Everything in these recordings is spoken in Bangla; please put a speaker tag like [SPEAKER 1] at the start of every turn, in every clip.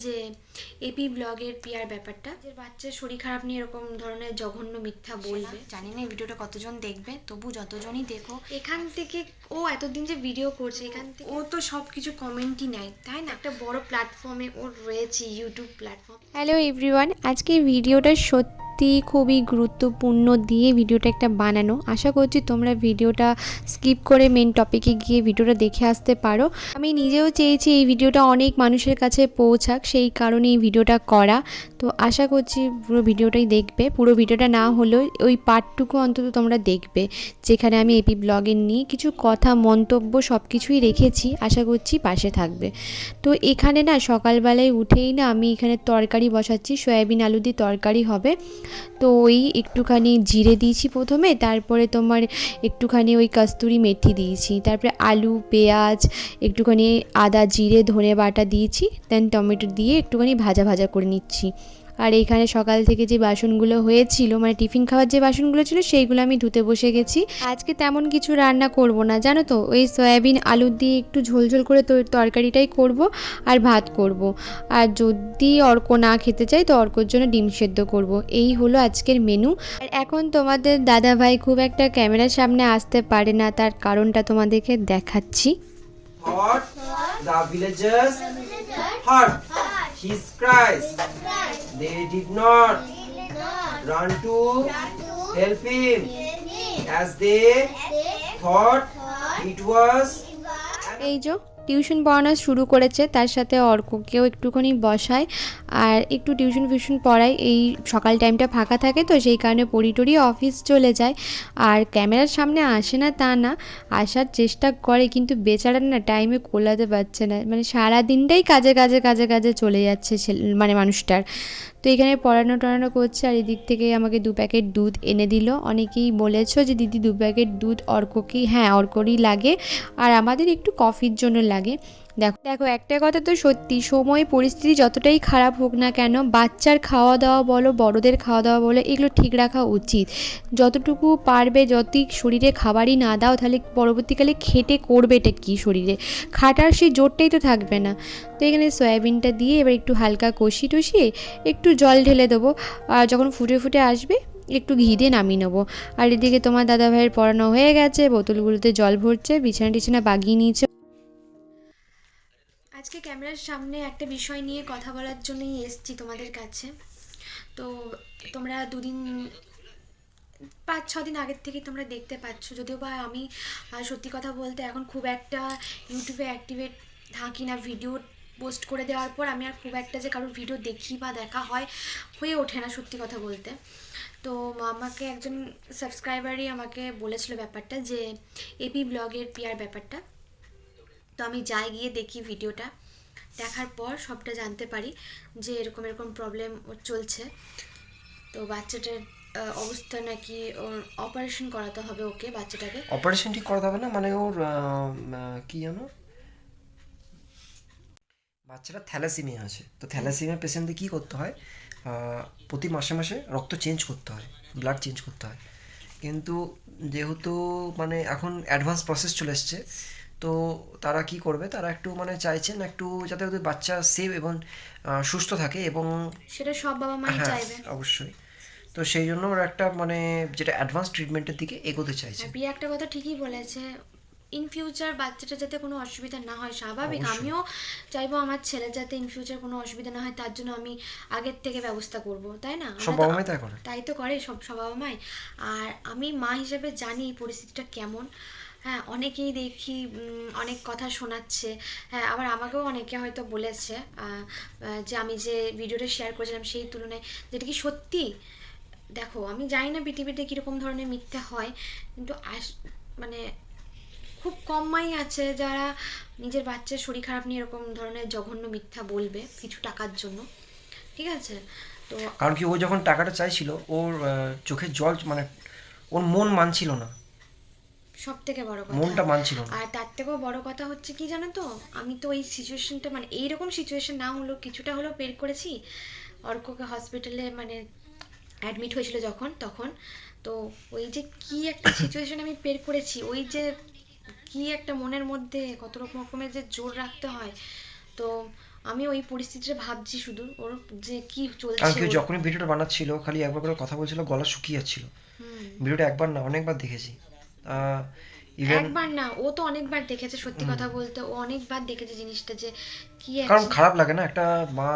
[SPEAKER 1] যে এপি ব্লগের পিয়ার ব্যাপারটা যে বাচ্চার শরীর খারাপ নিয়ে এরকম ধরনের জঘন্য মিথ্যা বলবে। জানি না এই ভিডিওটা কতজন দেখবে তবু যতজনই দেখো। এখান থেকে ও এতদিন যে ভিডিও করছে এখান থেকে ও তো সব কিছু কমেন্টই নেয় তাই না? একটা বড় প্ল্যাটফর্মে ও রয়েছে ইউটিউব প্ল্যাটফর্ম
[SPEAKER 2] হ্যালো এভরিওয়ান আজকে ভিডিওটা সত্যি খুবই গুরুত্বপূর্ণ দিয়ে ভিডিওটা একটা বানানো। আশা করছি তোমরা ভিডিওটা স্কিপ করে মেন টপিকে গিয়ে ভিডিওটা দেখে আসতে পারো। আমি নিজেও চেয়েছি এই ভিডিওটা অনেক মানুষের কাছে পৌঁছাক, সেই কারণে এই ভিডিওটা করা। তো আশা করছি পুরো ভিডিওটাই দেখবে। পুরো ভিডিওটা না হলেও ওই পার্টটুকু অন্তত তোমরা দেখবে। যেখানে আমি এপি ব্লগের নিয়ে কিছু কথা, মন্তব্য সব কিছুই রেখেছি। আশা করছি পাশে থাকবে। তো এখানে না সকালবেলায় উঠেই না আমি এখানে তরকারি বসাচ্ছি। সয়াবিন আলু দিয়ে তরকারি হবে। তো ওই একটুখানি জিরে দিয়েছি প্রথমে, তারপরে তোমার একটুখানি ওই কস্তুরি মেথি দিয়েছি, তারপরে আলু, পেঁয়াজ, একটুখানি আদা, জিরে, ধনে বাটা দিয়েছি দেন টমেটো দিয়ে একটুখানি ভাজা ভাজা করে নিচ্ছি। আর এইখানে সকাল থেকে যে বাসনগুলো হয়েছিল মানে টিফিন খাওয়ার যে বাসনগুলো ছিল, সেইগুলো আমি ধুতে বসে গেছি। আজকে তেমন কিছু রান্না করব না, জানো তো? ওই সয়াবিন, আলু দিয়ে একটু ঝোল ঝোল করে তরকারিটাই করব আর ভাত করব। আর যদি অর্ক না খেতে চাই তো অর্কর জন্য ডিম সেদ্ধ করব। এই হলো আজকের মেনু আর এখন তোমাদের দাদা ভাই খুব একটা ক্যামেরার সামনে আসতে পারে না, তার কারণটা তোমাদেরকে দেখাচ্ছি।
[SPEAKER 3] What the villagers heard his cries. They did not run to help him as they thought it was
[SPEAKER 2] tuition পড়ানো শুরু করেছে, তার সাথে অর্ককেও একটুখানি বসায় আর একটু টিউশন ফিউশন পড়াই এই সকাল টাইমটা ফাঁকা থাকে তো সেই কারণে পড়ি টড়ি অফিস চলে যায়। আর ক্যামেরার সামনে আসে না তা না, আসার চেষ্টা করে কিন্তু বেচারা না টাইমে কোলাতে পারছে না। মানে সারা দিনটাই কাজে কাজে কাজে কাজে চলে যাচ্ছে মানে মানুষটার। তো এখানে পড়ানো টড়ানো করছে আর এদিক থেকে আমাকে দু প্যাকেট দুধ এনে দিল। অনেকেই বলেছ যে, দিদি, দু প্যাকেট দুধ অর্ককেই হ্যাঁ অর্করই লাগে। আর আমাদের একটু কফির জন্য লাগে। দেখো দেখো, একটা কথা তো সত্যি, সময়, পরিস্থিতি যতটাই খারাপ হোক না কেন, বাচ্চার খাওয়া দাওয়া বলো, বড়দের খাওয়া দাওয়া বলো, এগুলো ঠিক রাখা উচিত। যতটুকু পারবে যতই শরীরে খাবারই না দাও, তাহলে পরবর্তীকালে খেটে করবেটা কি শরীরে? খাটার সেই জোরটাই তো থাকবে না। তো এখানে সয়াবিনটা দিয়ে এবার একটু হালকা কষি টষিয়ে একটু জল ঢেলে দেবো। আর যখন ফুটে ফুটে আসবে, একটু ঘি দিয়ে নামিয়ে নেব। আর এদিকে তোমার দাদা ভাইয়ের পড়ানো হয়ে গেছে, বোতলগুলোতে জল ভরছে বিছানা টিছানা বাগিয়ে নিয়েছে।
[SPEAKER 1] আজকে ক্যামেরার সামনে একটা বিষয় নিয়ে কথা বলার জন্যই এসেছি তোমাদের কাছে। তো তোমরা দুদিন, পাঁচ, ছ দিন আগের থেকে তোমরা দেখতে পাচ্ছ। যদিও বা আমি সত্যি কথা বলতে এখন খুব একটা ইউটিউবে অ্যাক্টিভেট থাকি না। ভিডিও পোস্ট করে দেওয়ার পর আমি আর খুব একটা যে কারোর ভিডিও দেখি বা দেখা হয়, হয়ে ওঠে না সত্যি কথা বলতে। তো আমাকে একজন সাবস্ক্রাইবারই আমাকে বলেছিল ব্যাপারটা যে এপি ব্লগের পিয়ার ব্যাপারটা। তো আমি যাই গিয়ে দেখি ভিডিওটা। দেখার পর সবটা জানতে পারি যে এরকম এরকম প্রবলেম চলছে। তো বাচ্চাটার অবস্থা নাকি ওর অপারেশন করাতে হবে ওকে, বাচ্চাটাকে।
[SPEAKER 3] অপারেশন ঠিক করাতে হবে না? মানে ওর কি জানো বাচ্চাটা থ্যালাসিমিয়া আছে। তো থ্যালাসিমিয়া পেশেন্টদের কী করতে হয়? প্রতি মাসে মাসে রক্ত চেঞ্জ করতে হয় ব্লাড চেঞ্জ করতে হয়। কিন্তু যেহেতু মানে এখন অ্যাডভান্স প্রসেস চলে এসছে তো তারা কি করবে? তারা একটু মানে চাইছেন একটু যাতে ওদের বাচ্চা সেভ এবং সুস্থ থাকে এবং
[SPEAKER 1] সেটা সব বাবা মাই
[SPEAKER 3] হ্যাঁ
[SPEAKER 1] চাইবে।
[SPEAKER 3] অবশ্যই। তো সেই জন্য ওরা একটা মানে যেটা অ্যাডভান্স ট্রিটমেন্টের দিকে এগোতে চাইছে।
[SPEAKER 1] হ্যাঁ প্রিয়া একটা কথা ঠিকই বলেছে। ইন ফিউচার বাচ্চাটা যাতে কোনো অসুবিধা না হয় স্বাভাবিক। আমিও চাইব আমার ছেলে যাতে ইন ফিউচার কোনো অসুবিধা না হয় তার জন্য আমি আগের থেকে ব্যবস্থা করব তাই না?
[SPEAKER 3] সব
[SPEAKER 1] আমরা তো-
[SPEAKER 3] বাবা মাই তাই করে।
[SPEAKER 1] তাই তো করে সব সব বাবা মাই। আর আমি মা হিসেবে জানি এই পরিস্থিতিটা কেমন। হ্যাঁ অনেকেই দেখি অনেক কথা শোনাচ্ছে। হ্যাঁ আবার আমাকেও অনেকে হয়তো বলেছে যে আমি যে ভিডিওটা শেয়ার করেছিলাম সেই তুলনায় যেটা কি সত্যি? দেখো, আমি জানি না পৃথিবীতে কীরকম ধরনের মিথ্যা হয়, কিন্তু আস মানে খুব কম মাই আছে যারা নিজের বাচ্চার শরীর খারাপ নিয়ে এরকম ধরনের জঘন্য মিথ্যা বলবে কিছু টাকার জন্য। ঠিক আছে? তো
[SPEAKER 3] কারণ কি, ও যখন টাকাটা চাইছিল, ওর চোখের জল মানে ওর মন মানছিল না।
[SPEAKER 1] সব থেকে বড় কথা।
[SPEAKER 3] মনটা মানছিল না।
[SPEAKER 1] আর তার থেকেও বড় কথা হচ্ছে কি জানো তো? আমি তো এই সিচুয়েশনটা মানে এইরকম সিচুয়েশন না হলেও কিছুটা হলেও বের করেছি। অর্ককে হসপিটালে মানে অ্যাডমিট হয়েছিল যখন তখন। তো ওই যে কি একটা সিচুয়েশন আমি বের করেছি ওই যে কি একটা মনের মধ্যে কত রকম রকমের যে জোর রাখতে হয়। তো আমি ওই পরিস্থিতিটা ভাবছি শুধু ওর যে কি
[SPEAKER 3] আর
[SPEAKER 1] চলছে
[SPEAKER 3] কেউ যখনই ভিডিওটা বানাচ্ছিল খালি একবার করে কথা বলছিল গলা শুকিয়ে যাচ্ছিল।
[SPEAKER 1] হুম।
[SPEAKER 3] ভিডিওটা একবার না অনেকবার দেখেছি।
[SPEAKER 1] একবার না ও তো অনেকবার দেখেছে সত্যি কথা বলতে ও অনেকবার দেখেছে জিনিসটা যে কি
[SPEAKER 3] কারণ খারাপ লাগে না একটা মা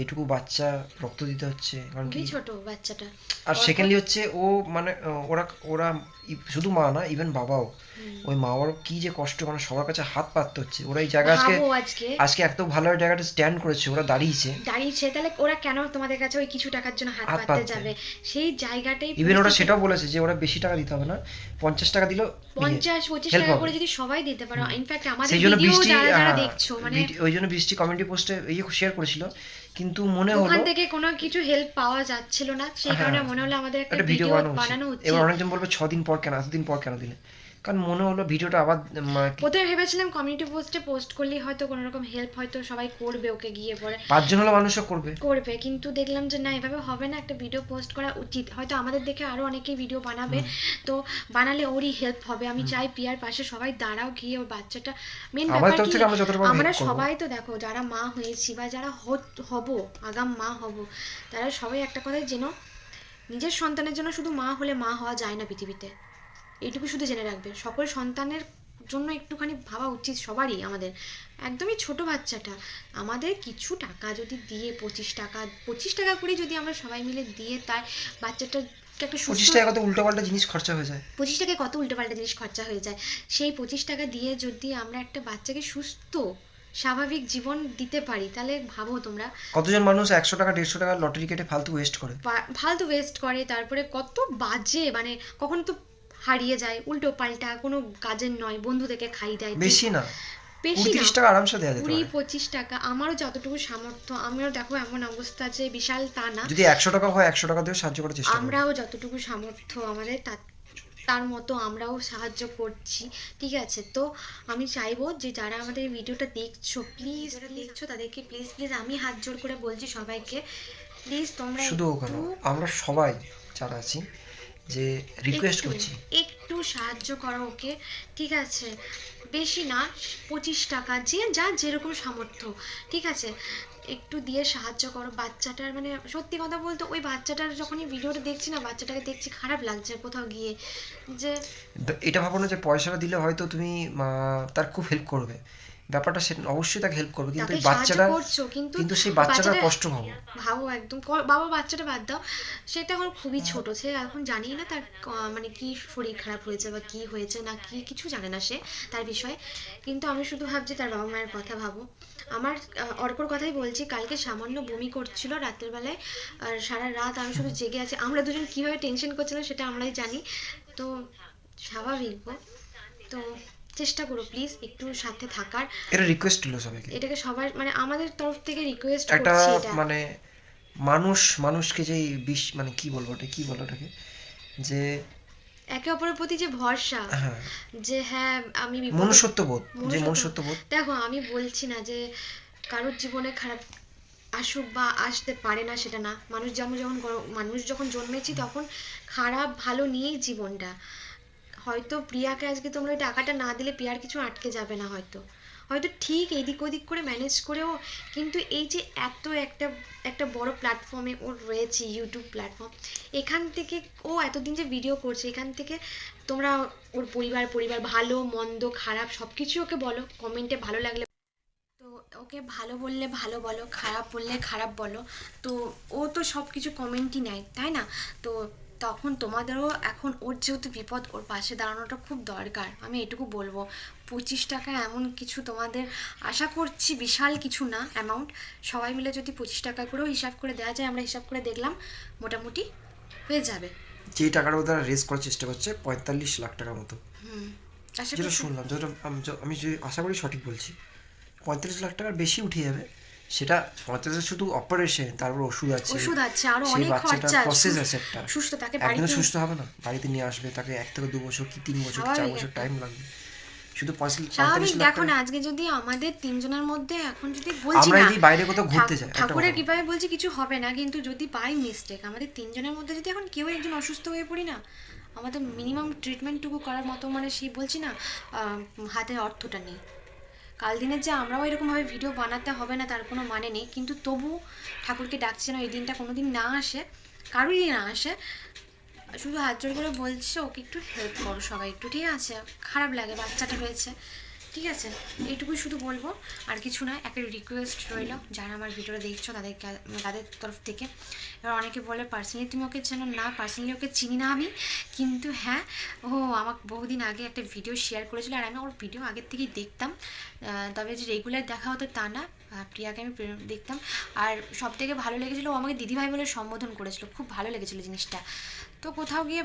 [SPEAKER 3] এইটুকু বাচ্চা রক্ত দিতে হচ্ছে কারণ কি?
[SPEAKER 1] ছোট বাচ্চাটা।
[SPEAKER 3] আর সেকেন্ডলি হচ্ছে ও মানে ওরা ওরা শুধু মা না ইভেন বাবাও। ওই মা বাবার কি যে কষ্ট মানে সবার কাছে হাত পাততে হচ্ছে। ওরা এই জায়গা আজকে
[SPEAKER 1] আজকে।
[SPEAKER 3] এত ভালো জায়গাটা স্ট্যান্ড করেছে ওরা দাঁড়িয়েছে।
[SPEAKER 1] দাঁড়িয়েছে তাহলে ওরা কেন তোমাদের কাছে ওই কিছু টাকার জন্য হাত পাততে যাবে? সেই জায়গাটাই
[SPEAKER 3] ইভেন ওরা সেটাও বলেছে যে ওরা বেশি টাকা দিতে হবে না পঞ্চাশ টাকা দিলেও
[SPEAKER 1] পঞ্চাশ পঁচিশ টাকা করে যদি সবাই দিতে পারো ইনফ্যাক্ট আমাদের ভিডিও
[SPEAKER 3] বৃষ্টি
[SPEAKER 1] যারা যারা দেখছ মানে
[SPEAKER 3] ওই জন্য বৃষ্টি কমেন্টি পোস্টে ইয়ে শেয়ার করেছিল কিন্তু মনে হলো
[SPEAKER 1] ওখান থেকে কোনো কিছু হেল্প পাওয়া যাচ্ছিল না সেই কারণে
[SPEAKER 3] হ্যাঁ,
[SPEAKER 1] মনে হলো আমাদের একটা
[SPEAKER 3] ভিডিও বানানো উচিত। এবার অনেকজন বলবে 6 দিন পর কেন এতদিন পর কেন দিলে? কারণ মনে হলো ভিডিওটা আবার
[SPEAKER 1] প্রথমে ভেবেছিলাম কমিউনিটি পোস্টে পোস্ট করলেই হয়তো কোনো রকম হেল্প হয়তো সবাই করবে ওকে গিয়ে পরে।
[SPEAKER 3] পাঁচজন হলো মানুষও করবে।
[SPEAKER 1] করবে কিন্তু দেখলাম যে না এভাবে হবে না একটা ভিডিও পোস্ট করা উচিত। হয়তো আমাদের দেখে আরও অনেকেই ভিডিও বানাবে। তো বানালে ওরই হেল্প হবে। আমি চাই পিয়ার পাশে সবাই দাঁড়াও গিয়ে ওর বাচ্চাটা মেন ব্যাপার
[SPEAKER 3] আমরা।
[SPEAKER 1] সবাই তো দেখো যারা মা হয়েছি বা যারা হব আগাম মা হব তারা সবাই একটা কথাই যেন নিজের সন্তানের জন্য শুধু মা হলে মা হওয়া যায় না পৃথিবীতে। এইটুকু শুধু জেনে রাখবে। সকল সন্তানের জন্য একটুখানি ভাবা উচিত সবারই আমাদের। একদমই ছোট বাচ্চাটা। আমাদের কিছু টাকা যদি দিয়ে পঁচিশ টাকা পঁচিশ টাকা করে যদি আমরা সবাই মিলে দিয়ে তাই বাচ্চাটা একটা
[SPEAKER 3] পঁচিশ টাকা কত উল্টো পাল্টা জিনিস খরচা হয়ে যায়।
[SPEAKER 1] পঁচিশ টাকায় কত উল্টোপাল্টা জিনিস খরচা হয়ে যায়। সেই পঁচিশ টাকা দিয়ে যদি আমরা একটা বাচ্চাকে সুস্থ স্বাভাবিক জীবন দিতে পারি তাহলে ভাবো তোমরা।
[SPEAKER 3] কতজন মানুষ একশো টাকা দেড়শো টাকা লটারি কেটে ফালতু ওয়েস্ট করে?
[SPEAKER 1] ফালতু ওয়েস্ট করে তারপরে কত বাজে মানে কখনো তো হারিয়ে যায় উল্টো পাল্টা কোনো কাজের নয় বন্ধু থেকে খাই দেয়
[SPEAKER 3] বেশি না।
[SPEAKER 1] বেশি না।
[SPEAKER 3] টাকা আরামসে দেওয়া যেতে
[SPEAKER 1] কুড়ি পঁচিশ টাকা আমারও যতটুকু সামর্থ্য আমিও দেখো এমন অবস্থা যে বিশাল তা না।
[SPEAKER 3] যদি একশো টাকা হয় একশো টাকা দিয়ে সাহায্য করার চেষ্টা
[SPEAKER 1] আমরাও যতটুকু সামর্থ্য আমাদের তার তার মতো আমরাও সাহায্য করছি ঠিক আছে? তো আমি চাইব যে যারা আমাদের ভিডিওটা দেখছ প্লিজ দেখছ তাদেরকে প্লিজ প্লিজ আমি হাত জোড় করে বলছি সবাইকে প্লিজ তোমরা
[SPEAKER 3] শুধু আমরা সবাই যারা আছি যে রিকোয়েস্ট
[SPEAKER 1] একটু-
[SPEAKER 3] করছি।
[SPEAKER 1] একটু সাহায্য করো ওকে ঠিক আছে? বেশি না পঁচিশ টাকা যে যা যেরকম সামর্থ্য ঠিক আছে? একটু দিয়ে সাহায্য করো বাচ্চাটার মানে সত্যি কথা বলতে ওই বাচ্চাটার যখনই ভিডিওটা দেখছি না বাচ্চাটাকে দেখছি খারাপ লাগছে কোথাও গিয়ে যে
[SPEAKER 3] এটা ভাবো না যে পয়সাটা দিলে হয়তো তুমি তার খুব হেল্প করবে। ব্যাপারটা সে অবশ্যই তাকে হেল্প করবে কিন্তু বাচ্চাটা
[SPEAKER 1] কিন্তু
[SPEAKER 3] সেই
[SPEAKER 1] বাচ্চাটা-
[SPEAKER 3] কষ্ট ভাবো।
[SPEAKER 1] ভাবো একদম। বাবা বাচ্চাটা বাদ দাও। সেটা এখন খুবই ছোট সে এখন জানি না তার মানে কি শরীর খারাপ হয়েছে বা কি হয়েছে না কি কিছু জানে না সে তার বিষয়ে। কিন্তু আমি শুধু ভাবছি তার বাবা মায়ের কথা ভাবো। আমার অর্কর কথাই বলছি কালকে সামান্য বমি করছিল রাতের বেলায় আর সারা রাত আমি শুধু জেগে আছি। আমরা দুজন কীভাবে টেনশন করছিলাম সেটা আমরাই জানি। তো স্বাভাবিক। তো চেষ্টা করো প্লিজ একটু সাথে থাকার।
[SPEAKER 3] এটা রিকোয়েস্ট হলো সবাইকে।
[SPEAKER 1] এটাকে সবার মানে আমাদের তরফ থেকে রিকোয়েস্ট করছি এটা।
[SPEAKER 3] মানে মানুষ মানুষকে যে বিষ মানে কি বলব ওটা কি বলব ওটাকে? যে
[SPEAKER 1] একে অপরের প্রতি যে ভরসা
[SPEAKER 3] হ্যাঁ।
[SPEAKER 1] যে হ্যাঁ আমি
[SPEAKER 3] মনুষ্যত্ব বোধ যে
[SPEAKER 1] মনুষ্যত্ব-
[SPEAKER 3] মনুষ্যত্ব বোধ।
[SPEAKER 1] দেখো আমি বলছি না যে কারোর জীবনে খারাপ আসুক বা আসতে পারে না সেটা না। মানুষ যেমন যখন মানুষ যখন জন্মেছি তখন খারাপ ভালো নিয়েই জীবনটা। হয়তো প্রিয়াকে আজকে তোমরা ওই টাকাটা না দিলে প্রিয়ার কিছু আটকে যাবে না হয়তো। হয়তো ঠিক এদিক ওদিক করে ম্যানেজ করেও কিন্তু এই যে এত একটা একটা বড় প্ল্যাটফর্মে ওর রয়েছে ইউটিউব প্ল্যাটফর্ম এখান থেকে ও এতদিন যে ভিডিও করছে, এখান থেকে তোমরা ওর পরিবার পরিবার ভালো, মন্দ, খারাপ সব কিছু ওকে বলো কমেন্টে ভালো লাগলে তো ওকে ভালো বললে ভালো বলো, খারাপ বললে খারাপ বলো, তো ও তো সব কিছু কমেন্টই নেয়, তাই না? তো তখন তোমাদেরও এখন ওর যেহেতু বিপদ ওর পাশে দাঁড়ানোটা খুব দরকার। আমি এটুকু বলব পঁচিশ টাকা এমন কিছু তোমাদের আশা করছি বিশাল কিছু না অ্যামাউন্ট সবাই মিলে যদি পঁচিশ টাকা করেও হিসাব করে দেওয়া যায় আমরা হিসাব করে দেখলাম মোটামুটি হয়ে যাবে।
[SPEAKER 3] যে টাকাটা ওরা রেস করার চেষ্টা করছে পঁয়তাল্লিশ লাখ টাকার মতো। যেটা শুনলাম যেটা আমি আমি যদি আশা করি সঠিক বলছি পঁয়তাল্লিশ লাখ টাকার বেশি উঠে যাবে। সেটা পঁয়তাল্লিশ শুধু অপারেশন তারপর ওষুধ আছে।
[SPEAKER 1] ওষুধ আছে
[SPEAKER 3] আরও
[SPEAKER 1] অনেক খরচা
[SPEAKER 3] প্রসেস আছে একটা।
[SPEAKER 1] সুস্থ তাকে বাড়িতে
[SPEAKER 3] সুস্থ হবে না। বাড়িতে নিয়ে আসবে তাকে এক থেকে দু বছর কি তিন বছর চার বছর টাইম লাগবে। শুধু
[SPEAKER 1] স্বাভাবিক। দেখো না আজকে যদি আমাদের তিনজনের মধ্যে এখন যদি বলছি
[SPEAKER 3] আমরা যদি বাইরে কোথাও ঘুরতে যাই
[SPEAKER 1] ঠাকুরের কৃপায় বলছি কিছু হবে না কিন্তু যদি বাই মিস্টেক আমাদের তিনজনের মধ্যে যদি এখন কেউ একজন অসুস্থ হয়ে পড়ি না আমাদের মিনিমাম ট্রিটমেন্টটুকু করার মতো মানে সেই বলছি না হাতে অর্থটা নেই। কাল দিনের যে আমরাও এরকমভাবে ভিডিও বানাতে হবে না, তার কোনো মানে নেই। কিন্তু তবু ঠাকুরকে ডাকছে না এই দিনটা কোনো দিন না আসে, কারোরই না আসে। শুধু হাত জোর করে বলছে, ওকে একটু হেল্প করো সবাই, একটু ঠিক আছে? খারাপ লাগে, বাচ্চাটা রয়েছে ঠিক আছে, এইটুকুই শুধু বলব। আর কিছু না একটা রিকোয়েস্ট রইল, যারা আমার ভিডিওটা দেখছ, তাদেরকে, তাদের তরফ থেকে। এবার অনেকে বলে পার্সোনালি তুমি ওকে চেনো না পার্সোনালি ওকে চিনি না আমি। কিন্তু হ্যাঁ ও আমাকে বহুদিন আগে একটা ভিডিও শেয়ার করেছিল, আর আমি ওর ভিডিও আগের থেকেই দেখতাম। তবে যে রেগুলার দেখা হতো তা না প্রিয়াকে আমি দেখতাম। আর সব থেকে ভালো লেগেছিলো, ও আমাকে দিদিভাই বলে সম্বোধন করেছিল, খুব ভালো লেগেছিলো জিনিসটা। তো কোথাও গিয়ে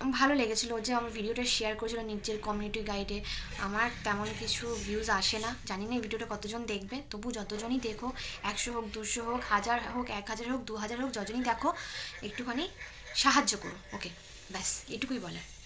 [SPEAKER 1] ভালো লেগেছিলো যে আমার ভিডিওটা শেয়ার করেছিল নিজের কমিউনিটি গাইডে আমার তেমন কিছু ভিউজ আসে না। জানি না ভিডিওটা কতজন দেখবে। তবু যতজনই দেখো, একশো হোক, দুশো হোক, হাজার হোক, এক হাজার হোক, দু হাজার হোক যতজনই দেখো, একটুখানি সাহায্য করো। ওকে ব্যাস, এটুকুই বলার।